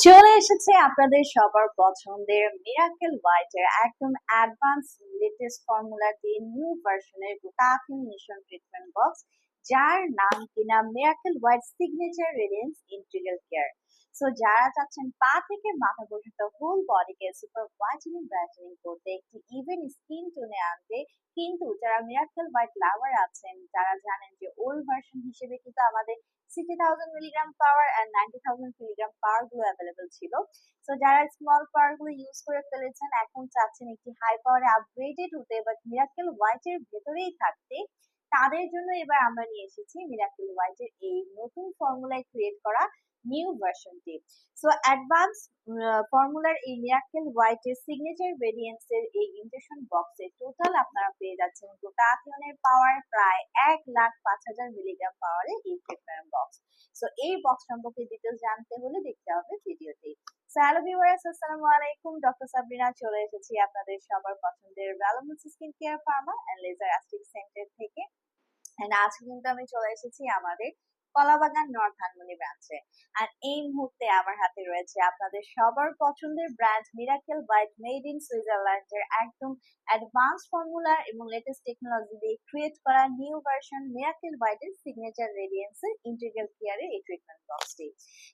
চলে এসেছে আপনাদের সবার পছন্দের মিরাকেল হোয়াইটের একদম অ্যাডভান্স লেটেস্ট ফর্মুলা দিয়ে নিউ ভার্সনের গোটা মিশন ট্রিটমেন্ট বক্স যার নাম কিনা Miracle White signature radiance integral care so যারা চাচ্ছেন পা থেকে মাথা পর্যন্ত হোল বডিকে সুপার হোয়াইটেনিং ব্রাইটেনিং করতে, একটি ইভেন স্কিন টোনে আনতে, কিন্তু যারা মিরাকেল হোয়াইট লাভার আছেন, যারা জানেন যে ওল্ড ভার্সন হিসেবে কিন্তু আমাদের sixty thousand milligram power and ninety thousand milligram পাওয়ারগুলো available ছিল। সো যারা স্মল পাওয়ারগুলো ইউজ করে ফেলেছেন, এখন চাচ্ছেন একটি হাই পাওয়ারে আপগ্রেডেড হতে বাট মিরাকেল হোয়াইটের ভেতরেই থাকতে। তাদের জন্য এবার আমরা নিয়ে এসেছি মিরাকেল হোয়াইটের এই নতুন ফর্মুলায় ক্রিয়েট করা নিউ ভার্সনটি সো অ্যাডভান্স ফর্মুলার এই মিরাকেল হোয়াইটের সিগনেচার ভেরিয়েন্স এর এই ইনজেকশন বক্সে টোটাল আপনারা পেয়ে যাচ্ছেন গ্লুটাথিয়নের পাওয়ার প্রায় এক লাখ পাঁচ হাজার মিলিগ্রাম পাওয়ারে এই ট্রিটমেন্ট বক্স সো এই বক্স সম্পর্কে ডিটেলস জানতে হলে দেখতে হবে ভিডিওটি হ্যালো ভিউয়ার্স আসসালামু আলাইকুম। ডক্টর সাবরিনা চলে এসেছি আপনাদের সবার পছন্দের ভ্যালোমুস skin care pharma and laser aesthetic center আজকে কিন্তু আমি চলে এসেছি আমাদের কলাবাগান নর্থ ধানমন্ডি ব্রাঞ্চে আর এই মুহূর্তে আমার হাতে রয়েছে আপনাদের সবার পছন্দের brand miracle byte made in সুইজারল্যান্ডের একদম অ্যাডভান্স ফর্মুলা এবং লেটেস্ট টেকনোলজি দিয়ে ক্রিয়েট করা নিউ ভার্সন মিরাকেল বাইটের সিগনেচার রেডিয়েন্সের ইন্টিগ্রাল কেয়ারের এই ট্রিটমেন্ট বক্সটি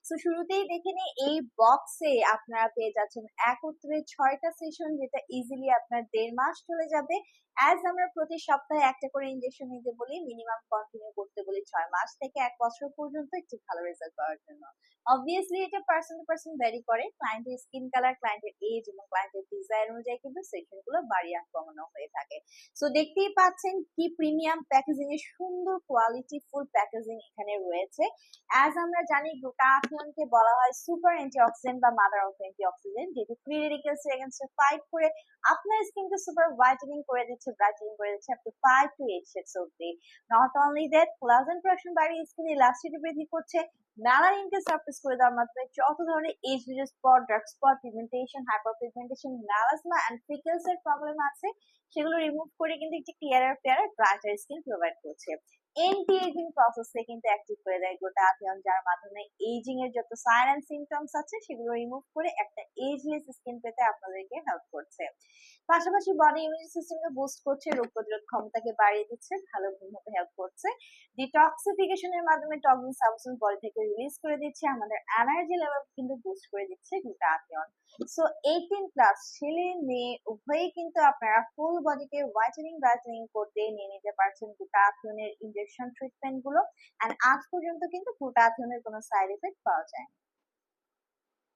সো শুরুতেই দেখে নিই, এই বক্সে আপনারা পেয়ে যাচ্ছেন একত্রে ছয়টা সেশন যেটা ইজিলি আপনার দেড় মাস চলে যাবে। অ্যাজ আমরা প্রতি সপ্তাহে একটা করে ইনজেকশন নিতে বলি মিনিমাম কন্টিনিউ করতে বলি ছয় মাস থেকে এক বছর পর্যন্ত একটি ভালো রেজাল্ট পাওয়ার জন্য। অবভিয়াসলি এটা পার্সন টু পার্সন ভ্যারি করে। ক্লায়েন্টের স্কিন কালার ক্লায়েন্টের এজ এবং ক্লায়েন্টের ডিজাইন অনুযায়ী কিন্তু সেকশনগুলো বাড়িয়ে কমানো হয়ে থাকে। সো দেখতেই পাচ্ছেন কি প্রিমিয়াম প্যাকেজিং এর সুন্দর কোয়ালিটি ফুল প্যাকেজিং এখানে রয়েছে। অ্যাজ আমরা জানি গ্লুটাথিয়নকে বলা হয় সুপার অ্যান্টিঅক্সিডেন্ট বা মাদার অফ অ্যান্টিঅক্সিডেন্ট যেটি ফ্রি রেডিকেলস এগেনস্টে ফাইট করে আপনার স্কিনকে সুপার হোয়াইটেনিং করে দিচ্ছে ব্রাইটেনিং করে দিচ্ছে up to five to eight shades অব্দি not only that collagen production বাড়িয়ে স্কিন ইলাস্টিটি বৃদ্ধি করছে। মেলানিনকে সারফেস করে দেওয়ার মাধ্যমে যত ধরনের age related spot dark spot pigmentation hyper pigmentation melasma and freckles এর প্রবলেম আছে, সেগুলো রিমুভ করে কিন্তু একটি clearer fairer brighter skin provide করছে। এন্টি এজিং প্রসেসে কিন্তু অ্যাক্টিভ করে দেয় গ্লুটাথিয়ন যার মাধ্যমে এজিং এর যত সাইন এন্ড সিমটমস আছে, সেগুলো রিমুভ করে একটা এজলেস স্কিন পেতে আপনাদেরকে হেল্প করছে। পাশাপাশি বডি ইমিউন সিস্টেমকে বুস্ট করছে, রোগ প্রতিরোধ ক্ষমতাকে বাড়িয়ে দিচ্ছে, ভালো ঘুম হেল্প করছে। ডিটক্সিফিকেশনের মাধ্যমে টক্সিন সাবস্টেন্স বডি থেকে রিলিজ করে দিচ্ছে, আমাদের এনার্জি লেভেল কিন্তু বুস্ট করে দিচ্ছে গ্লুটাথিয়ন সো এইটিন প্লাস ছেলে, মেয়ে উভয়ই কিন্তু আপনারা ফুল বডিকে হোয়াইটেনিং ব্রাইটেনিং করতে নিয়ে নিতে পারছেন গ্লুটাথিয়নের ইনজেকশন ট্রিটমেন্টগুলো অ্যান্ড আজ পর্যন্ত কিন্তু গ্লুটাথিয়নের কোনো সাইড এফেক্ট পাওয়া যায়নি।